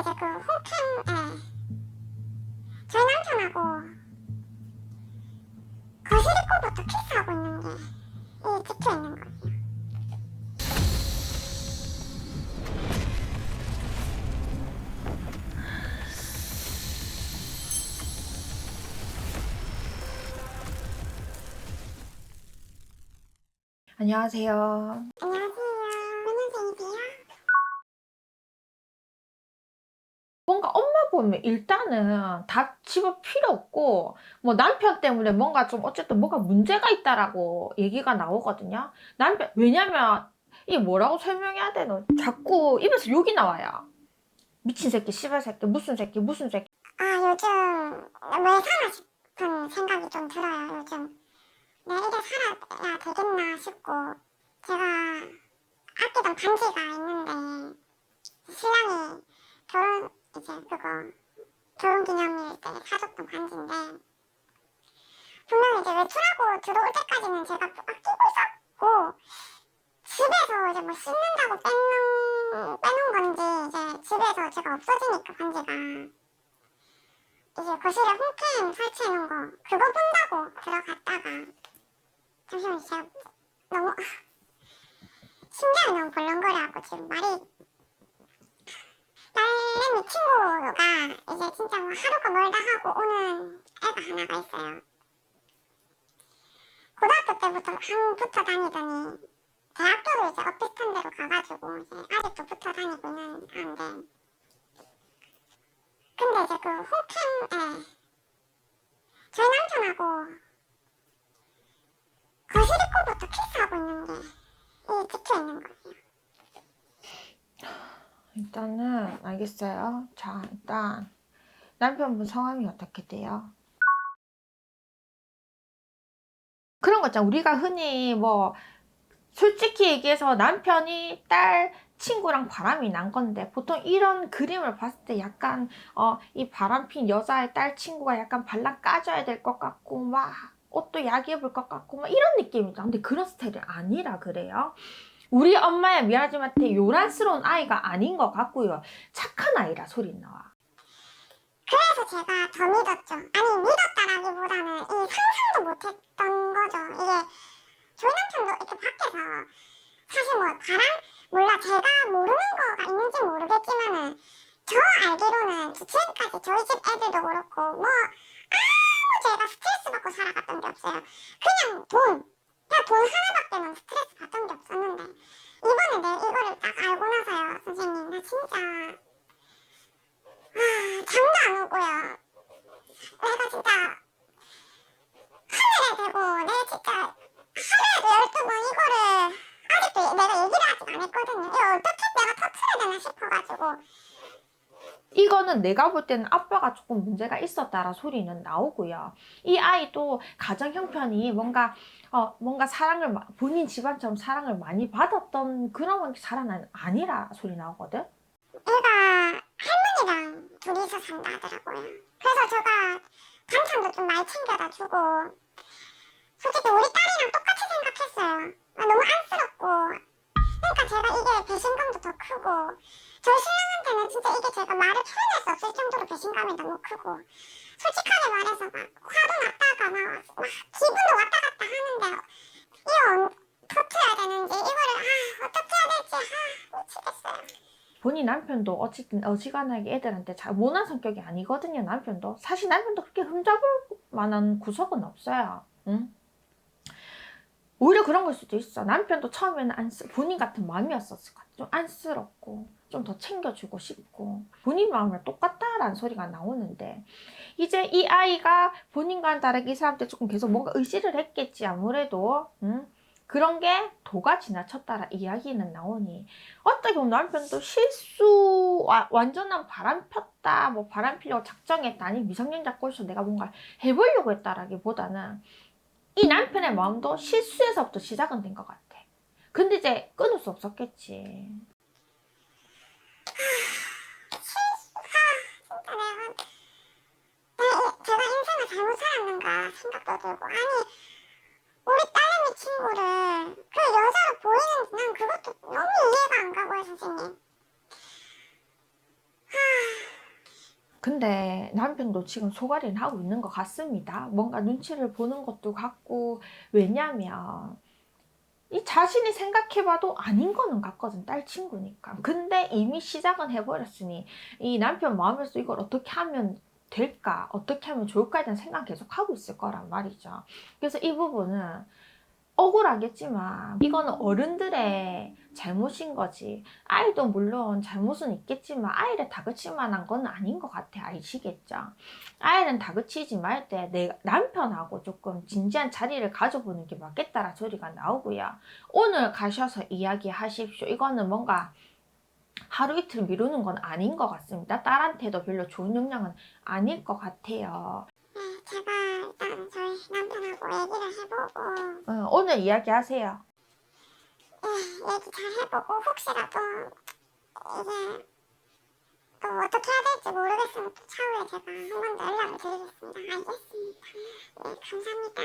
이제 그 홈캠에 저희 남편하고 거실 입구부터 키스하고 있는 게 이 찍혀 있는 거예요. 안녕하세요. 안녕 보면 일단은 다 집어 필요 없고 뭐 남편 때문에 뭔가 좀 어쨌든 뭐가 문제가 있다라고 얘기가 나오거든요. 남편 왜냐면 이게 뭐라고 설명해야 되노? 자꾸 입에서 욕이 나와요. 미친 새끼, 씨발 새끼, 무슨 새끼, 무슨 새끼. 아 요즘 왜 살아 싶은 생각이 좀 들어요. 요즘 내가 이게 살아야 되겠나 싶고 제가 아끼던 반지가 있는데 그거 결혼 기념일 때 사줬던 반지인데 분명히 이제 외출하고 들어올 때까지는 제가 아끼고 있었고 집에서 이제 뭐 씻는다고 빼놓은, 빼놓은 건지 이제 집에서 제가 없어지니까 반지가 이제 거실에 홈캠 설치해 놓은 거 그거 본다고 들어갔다가 잠시만요 제가 너무 심장이 너무 벌렁거려갖고 지금 말이 친구가 이제 진짜 뭐 하루가 멀다 하고 오는 애가 하나가 있어요 고등학교 때부터 한 붙어 다니더니 대학교를 이제 엇비슷한 데로 가가지고 이제 아직도 붙어 다니고 있는 애인데 근데 이제 그 홈캠에 저희 남편하고 거실 입구부터 키스하고 있는 게 이 찍혀 있는 거예요. 일단은 알겠어요. 자, 일단 남편분 성함이 어떻게 돼요? 그런 거 있잖아. 우리가 흔히 뭐 솔직히 얘기해서 남편이 딸 친구랑 바람이 난 건데 보통 이런 그림을 봤을 때 약간 어 이 바람핀 여자의 딸 친구가 약간 발랑 까줘야 될 것 같고 막 옷도 약 입을 것 같고 막 이런 느낌이죠. 근데 그런 스타일이 아니라 그래요. 우리 엄마야 미안하지만 요란스러운 아이가 아닌 것 같고요. 착한 아이라 소리 나와. 그래서 제가 더 믿었죠. 아니 믿었다라기보다는 이 상상도 못했던 거죠. 이게 저희 남편도 이렇게 밖에서 사실 뭐 바람 몰라 제가 모르는 거가 있는지 모르겠지만은 저 알기로는 지금까지 저희 집 애들도 그렇고 뭐 아무 제가 스트레스 받고 살아갔던 게 없어요. 그냥 돈, 그냥 돈 하나밖에는 스트레스 받던 게 없었는데 이번에 내 이거를 딱 알고 나서요, 선생님 나 진짜 아 잠도 안 오고요. 내가 진짜 하늘에 대고 내가 진짜 하루에도 열두 번 이거를 아직도 내가 얘기를 아직 안 했거든요. 이거 어떻게 내가 터트려야 되나 싶어가지고 이거는 내가 볼 때는 아빠가 조금 문제가 있었다라 소리는 나오고요. 이 아이도 가정 형편이 뭔가 어 뭔가 사랑을 마- 본인 집안처럼 사랑을 많이 받았던 그런 사람은 아니라 소리 나오거든. 애가 할머니랑 둘이서 산다 하더라고요. 그래서 제가 반찬도 좀 많이 챙겨다 주고 솔직히 우리 딸이랑 똑같이 생각했어요. 아, 너무 안쓰럽고 그러니까 제가 이게 배신감도 더 크고 신랑한테는 진짜 이게 제가 말을 표현할 수 없을 정도로 배신감이 너무 크고 솔직하게 말해서 막 화도 났다가 막, 막 기분도 왔다 갔다 하는데 이거 터트려야 되는지 이거를 아 어떻게 해야 될지 아 미치겠어요. 본인 남편도 어쨌든 어지간하게 애들한테 잘 모난 성격이 아니거든요. 남편도 사실 남편도 그렇게 흠잡을 만한 구석은 없어요. 응? 오히려 그런 걸 수도 있어. 남편도 처음에는 안쓰, 본인 같은 마음이었었을 것 같아. 좀 안쓰럽고, 좀 더 챙겨주고 싶고, 본인 마음이랑 똑같다라는 소리가 나오는데, 이제 이 아이가 본인과는 다르게 이 사람한테 조금 계속 뭔가 의지를 했겠지, 아무래도. 응? 그런 게 도가 지나쳤다라 이야기는 나오니, 어떻게 보면 남편도 실수, 와- 완전한 바람 폈다, 뭐 바람 피려고 작정했다, 아니 미성년자 꼴서 내가 뭔가 해보려고 했다라기보다는 이 남편의 마음도 실수에서부터 시작은 된 것 같아. 근데 이제 끊을 수 없었겠지. 내, 제가 인생을 잘못 살았는가 생각도 들고 아니 우리 딸내미 친구를 그 여자로 보이는지 난 그것도 너무 이해가 안 가고요 선생님 하 근데 남편도 지금 소갈이는 하고 있는 것 같습니다. 뭔가 눈치를 보는 것도 같고, 왜냐면, 이 자신이 생각해봐도 아닌 거는 같거든, 딸 친구니까. 근데 이미 시작은 해버렸으니, 이 남편 마음에서 이걸 어떻게 하면 될까, 어떻게 하면 좋을까에 대한 생각 계속 하고 있을 거란 말이죠. 그래서 이 부분은 억울하겠지만, 이거는 어른들의 잘못인 거지. 아이도 물론 잘못은 있겠지만 아이를 다그칠 만한 건 아닌 것 같아. 아시겠죠? 아이는 다그치지 말 때 내 남편하고 조금 진지한 자리를 가져보는 게 맞겠다라 소리가 나오고요. 오늘 가셔서 이야기하십시오. 이거는 뭔가 하루 이틀 미루는 건 아닌 것 같습니다. 딸한테도 별로 좋은 영향은 아닐 것 같아요. 네, 제가 일단 저희 남편하고 얘기를 해보고 어, 오늘 이야기하세요. 예, 얘기 잘 해보고 혹시라도 이게 또 어떻게 해야 될지 모르겠으면 또 차후에 제가 한 번 더 연락을 드리겠습니다. 알겠습니다. 네, 감사합니다.